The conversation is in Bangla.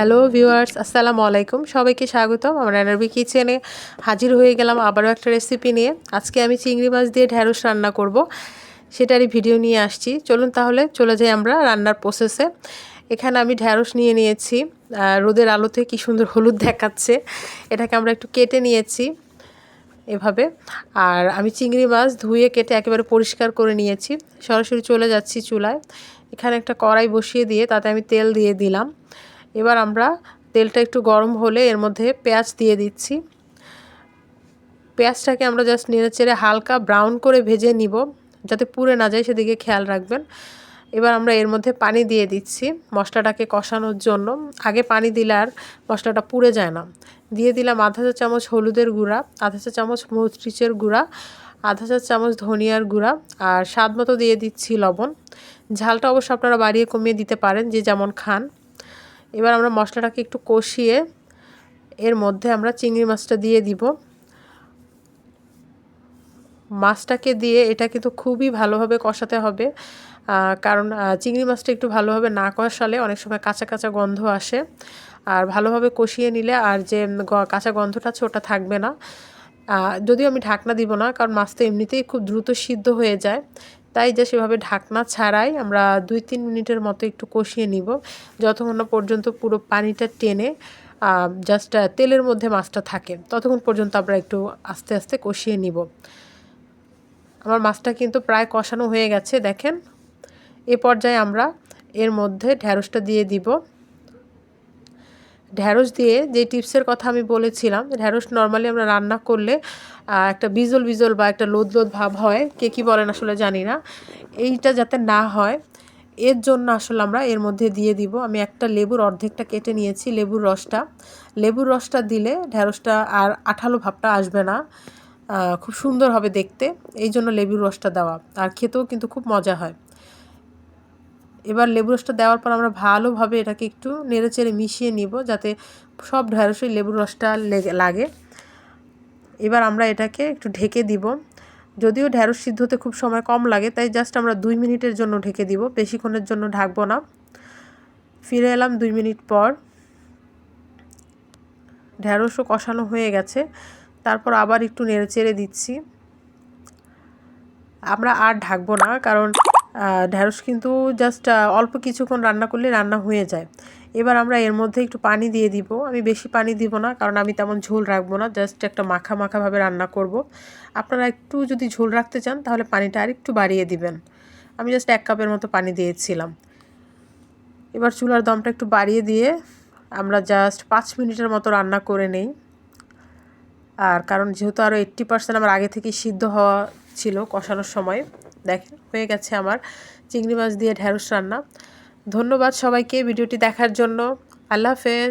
হ্যালো ভিউয়ার্স, আসসালামু আলাইকুম। সবাইকে স্বাগতম আমরা এনআরবি কিচেনে হাজির হয়ে গেলাম আবারও একটা রেসিপি নিয়ে। আজকে আমি চিংড়ি মাছ দিয়ে ঢ্যাঁড়স রান্না করব। সেটারই ভিডিও নিয়ে আসছি। চলুন তাহলে চলে যাই আমরা রান্নার প্রসেসে এখানে আমি ঢ্যাঁড়স নিয়ে নিয়েছি। রোদের আলোতে কি সুন্দর হলুদ দেখাচ্ছে। এটাকে আমরা একটু কেটে নিয়েছি এভাবে। আর আমি চিংড়ি মাছ ধুয়ে কেটে একেবারে পরিষ্কার করে নিয়েছি। সরাসরি চলে যাচ্ছি চুলায়। এখানে একটা কড়াই বসিয়ে দিয়ে তাতে আমি তেল দিয়ে দিলাম। এবার আমরা তেলটা একটু গরম হলে এর মধ্যে পেঁয়াজ দিয়ে দিচ্ছি। পেঁয়াজটাকে আমরা জাস্ট নেড়ে চেড়ে হালকা ব্রাউন করে ভেজে নিব, যাতে পুড়ে না যায়, সেদিকে খেয়াল রাখবেন। এবার আমরা এর মধ্যে পানি দিয়ে দিচ্ছি মশলাটাকে কষানোর জন্য। আগে পানি দিলে আর মশলাটা পুড়ে যায় না। দিয়ে দিলাম আধা চা চামচ হলুদের গুঁড়া, আধা চা চামচ মরিচের গুঁড়া, আধা চা চামচ ধনিয়ার গুঁড়া আর স্বাদ মতো দিয়ে দিচ্ছি লবণ। ঝালটা অবশ্য আপনারা বাড়িয়ে কমিয়ে দিতে পারেন যে যেমন খান। এবার আমরা মশলাটাকে একটু কষিয়ে এর মধ্যে আমরা চিংড়ি মাছটা দিয়ে দিব। মাছটাকে দিয়ে এটা কিন্তু খুবই ভালোভাবে কষাতে হবে কারণ চিংড়ি মাছটা একটু ভালোভাবে না কষালে অনেক সময় কাঁচা কাঁচা গন্ধ আসে। আর ভালোভাবে কষিয়ে নিলে আর যে কাঁচা গন্ধটা আছে ওটা থাকবে না। যদিও আমি ঢাকনা দিব না, কারণ মাছটা এমনিতেই খুব দ্রুত সিদ্ধ হয়ে যায়। তাই যে সেভাবে ঢাকনা ছাড়াই আমরা দুই তিন মিনিটের মতো একটু কষিয়ে নিব। যতক্ষণ না পর্যন্ত পুরো পানিটা টেনে জাস্ট তেলের মধ্যে মাছটা থাকে, ততক্ষণ পর্যন্ত আমরা একটু আস্তে আস্তে কষিয়ে নিব। আমার মাছটা কিন্তু প্রায় কষানো হয়ে গেছে, দেখেন। এ পর্যায়ে আমরা এর মধ্যে ঢ্যাঁড়সটা দিয়ে দিব। ঢ্যাঁড়স দিয়ে যে টিপসের কথা আমি বলেছিলাম ঢ্যাঁড়স নর্মালি আমরা রান্না করলে একটা বিজল বিজল বা একটা লোদ লোদ ভাব হয়, কে কী বলেন আসলে জানি না। এইটা যাতে না হয়, এর জন্য আসলে আমরা এর মধ্যে দিয়ে দিব। আমি একটা লেবুর অর্ধেকটা কেটে নিয়েছি, লেবুর রসটা। লেবুর রসটা দিলে ঢ্যাঁড়সটা আর আঠালো ভাবটা আসবে না খুব সুন্দর হবে দেখতে। এই জন্য লেবুর রসটা দেওয়া। আর খেতেও কিন্তু খুব মজা হয়। এবার লেবু রসটা দেওয়ার পর আমরা ভালোভাবে এটাকে একটু নেড়ে চেড়ে মিশিয়ে নিব যাতে সব ঢ্যাঁড়সই লেবুর রসটা লেগে এবার আমরা এটাকে একটু ঢেকে দিব। যদিও ঢ্যাঁড়স সিদ্ধ হতে খুব সময় কম লাগে, তাই জাস্ট আমরা দুই মিনিটের জন্য ঢেকে দিব, বেশিক্ষণের জন্য ঢাকবো না। ফিরে এলাম দুই মিনিট পর। ঢ্যাঁড়সও কষানো হয়ে গেছে। তারপর আবার একটু নেড়ে চেড়ে দিচ্ছি। আমরা আর ঢাকবো না, কারণ ঢ্যাঁড়স কিন্তু জাস্ট অল্প কিছুক্ষণ রান্না করলে রান্না হয়ে যায়। এবার আমরা এর মধ্যে একটু পানি দিয়ে দিব। আমি বেশি পানি দিব না, কারণ আমি তেমন ঝোল রাখব না জাস্ট একটা মাখা মাখাভাবে রান্না করব। আপনারা একটু যদি ঝোল রাখতে চান, তাহলে পানিটা আর একটু বাড়িয়ে দিবেন। আমি জাস্ট এক কাপের মতো পানি দিয়েছিলাম। এবার চুলার দমটা একটু বাড়িয়ে দিয়ে আমরা জাস্ট পাঁচ মিনিটের মতো রান্না করে নেই। আর কারণ যেহেতু আরও এইট্টি পার্সেন্ট আমার আগে থেকেই সিদ্ধ হওয়া ছিল কষানোর সময় দেখেন হয়ে গেছে আমার চিংড়ি মাছ দিয়ে ঢেঁড়স রান্না। ধন্যবাদ সবাইকে ভিডিওটি দেখার জন্য। আল্লাহ হাফেজ।